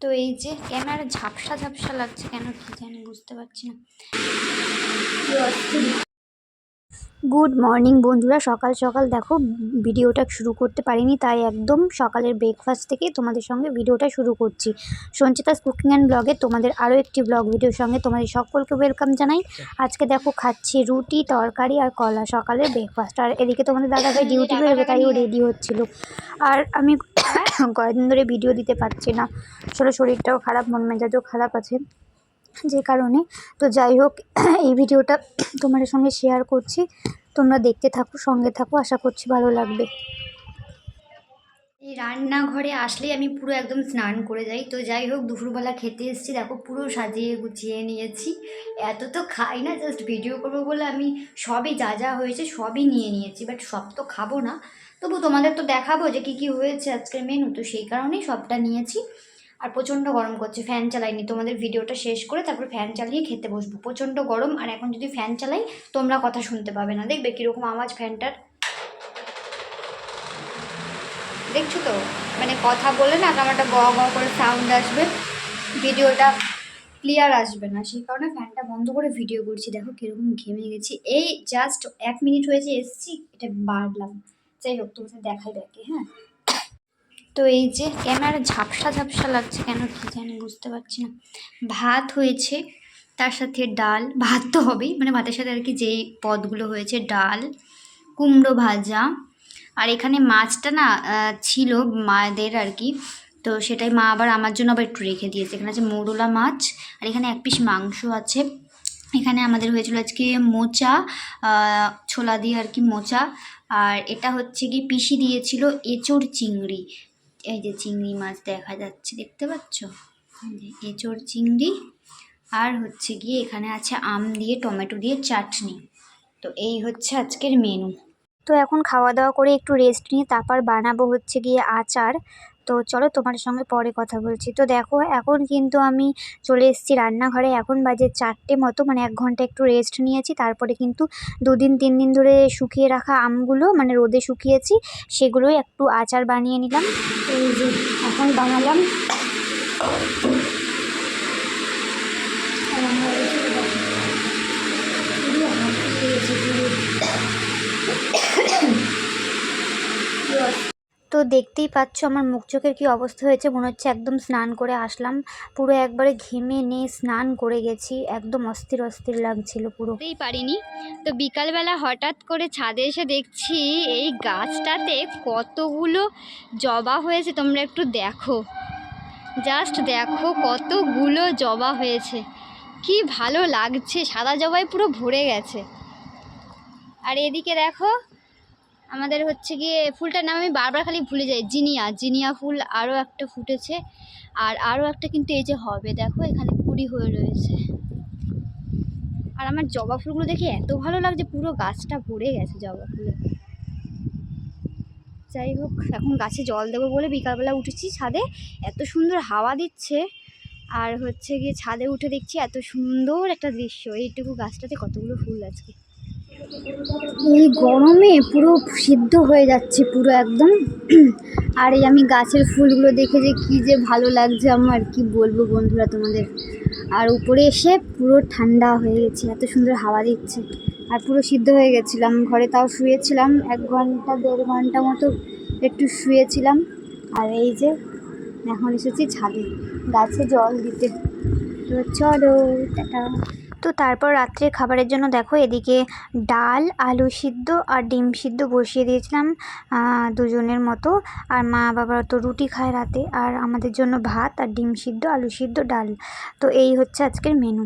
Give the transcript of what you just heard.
তো এই যে কেন আর ঝাপসা ঝাপসা লাগছে কেন কি জানি বুঝতে পারছি না। গুড মর্নিং বন্ধুরা। সকাল সকাল দেখো, ভিডিওটা শুরু করতে পারিনি, তাই একদম সকালের ব্রেকফাস্ট থেকে তোমাদের সঙ্গে ভিডিওটা শুরু করছি। সঞ্চিতাস কুকিং অ্যান্ড ব্লগে তোমাদের আরও একটি ব্লগ ভিডিওর সঙ্গে তোমাদের সকলকে ওয়েলকাম জানাই। আজকে দেখো, খাচ্ছি রুটি, তরকারি আর কলা সকালের ব্রেকফাস্ট আর এদিকে তোমাদের দাদাভাই ডিউটি বেরোবে তাই ও রেডি হচ্ছিল। আর আমি কয়েকদিন ধরে ভিডিও দিতে পারছি না। আসলে শরীরটাও খারাপ, মন মেজাজও খারাপ আছে যে কারণে। তো যাই হোক, এই ভিডিওটা তোমাদের সঙ্গে শেয়ার করছি। তোমরা দেখতে থাকো, সঙ্গে থাকো, আশা করছি ভালো লাগবে। এই রান্নাঘরে আসলেই আমি পুরো একদম স্নান করে যাই। তো যাই হোক, দুপুরবেলা খেতে এসেছি। দেখো, পুরো সাজিয়ে গুছিয়ে নিয়েছি। এত তো খাই না জাস্ট ভিডিও করব বলে আমি সবই যা যা হয়েছে সবই নিয়ে নিয়েছি। বাট সব তো খাব না। তবু তোমাদের তো দেখাবো যে কী কী হয়েছে আজকের মেনু তো সেই কারণেই সবটা নিয়েছি। আর প্রচণ্ড গরম করছে ফ্যান চালাইনি। তোমাদের ভিডিওটা শেষ করে তারপর ফ্যান চালিয়ে খেতে বসবো। প্রচণ্ড গরম, আর এখন যদি ফ্যান চালাই, তোমরা কথা শুনতে পাবে না। দেখবে কীরকম আওয়াজ ফ্যানটার দেখছ তো? মানে কথা বলে না, কেমন একটা গ করে সাউন্ড আসবে। ভিডিওটা ক্লিয়ার আসবে না। সেই কারণে ফ্যানটা বন্ধ করে ভিডিও করছি। দেখো কীরকম ঘেমে গেছি। এই জাস্ট এক মিনিট হয়েছে, এসছি। এটা বাড়লাম। যাই হোক, তোমাদের দেখাই দেখে হ্যাঁ? তো এই যে ক্যামেরা ঝাপসা ঝাপসা লাগছে কেন কী জানি বুঝতে পারছি না। ভাত হয়েছে, তার সাথে ডাল, ভাত তো হবেই মানে ভাতের সাথে আর কি যেই পদগুলো হয়েছে, ডাল, কুমড়ো ভাজা, আর এখানে মাছটা না ছিল মায়েদের আর কি, তো সেটাই মা আবার আমার জন্য আবার একটু রেখে দিয়েছে। এখানে আছে মৌরলা মাছ, আর এখানে এক পিস মাংস আছে। এখানে আমাদের হয়েছিল আজকে মোচা ছোলা দিয়ে আর কি মোচা, আর এটা হচ্ছে কি পিসি দিয়েছিল এঁচোড় চিংড়ি। এই যে চিংড়ি মাছ দেখা যাচ্ছে, দেখতে পাচ্ছ? এঁচোড় চিংড়ি, আর হচ্ছে গিয়ে এখানে আছে আম দিয়ে, টমেটো দিয়ে চাটনি। তো এই হচ্ছে আজকের মেনু তো এখন খাওয়া দাওয়া করে একটু রেস্ট নিয়ে তারপর বানাবো হচ্ছে গিয়ে আচার। তো চলো তোমার সঙ্গে পরে কথা বলছি। তো দেখো, এখন কিন্তু আমি চলে এসেছি রান্নাঘরে। এখন বাজে চারটে মতো মানে এক ঘণ্টা একটু রেস্ট নিয়েছি। তারপরে কিন্তু দুদিন, তিন দিন ধরে শুকিয়ে রাখা আমগুলো মানে রোদে শুকিয়েছি সেগুলোই একটু আচার বানিয়ে নিলাম। এখন বানালাম তো দেখতেই পাচ্ছ আমার মুখ চোখের কী অবস্থা হয়েছে। মনে হচ্ছে একদম স্নান করে আসলাম। পুরো একবারে ঘেমে নিয়ে স্নান করে গেছি। একদম অস্থির অস্থির লাগছিল পুরো। পারিনি। তো বিকালবেলা হঠাৎ করে ছাদে এসে দেখছি এই গাছটাতে কতগুলো জবা হয়েছে। তোমরা একটু দেখো। জাস্ট দেখো কতগুলো জবা হয়েছে। কি ভালো লাগছে। সাদা জবাই পুরো ভরে গেছে। আর এদিকে দেখো আমাদের হচ্ছে গিয়ে ফুলটার নাম আমি বারবার খালি ভুলে যাই, জিনিয়া। জিনিয়া ফুল আরও একটা ফুটেছে। আর আরও একটা কিন্তু এই যে হবে, দেখো, এখানে কুড়ি হয়ে রয়েছে। আর আমার জবা ফুলগুলো দেখে এত ভালো লাগছে, পুরো গাছটা ভরে গেছে জবা ফুলে। যাই হোক, এখন গাছে জল দেবো বলে বিকালবেলা উঠেছি ছাদে। এত সুন্দর হাওয়া দিচ্ছে। আর হচ্ছে গিয়ে ছাদে উঠে দেখছি এত সুন্দর একটা দৃশ্য। এইটুকু গাছটাতে কতগুলো ফুল আজকে। এই গরমে পুরো সিদ্ধ হয়ে যাচ্ছে পুরো একদম। আর এই আমি গাছের ফুলগুলো দেখে যে কী যে ভালো লাগছে আমার, কি বলব বন্ধুরা তোমাদের? আর উপরে এসে পুরো ঠান্ডা হয়ে গেছে, এত সুন্দর হাওয়া দিচ্ছে। আর পুরো সিদ্ধ হয়ে গেছিলাম ঘরে তাও শুয়েছিলাম, এক ঘণ্টা, দেড় ঘণ্টা মতো একটু শুয়েছিলাম। আর এই যে এখন এসেছি ছাদে, গাছে জল দিতে। তো চলো, টাটা। তো তারপর রাত্রে খাবারের জন্য দেখো এদিকে ডাল, আলু সিদ্ধ আর ডিম সিদ্ধ বসিয়ে দিয়েছিলাম দুজনের মতো। আর মা বাবার তো রুটি খায় রাতে। আর আমাদের জন্য ভাত আর ডিম সিদ্ধ, আলু সিদ্ধ, ডাল। তো এই হচ্ছে আজকের মেনু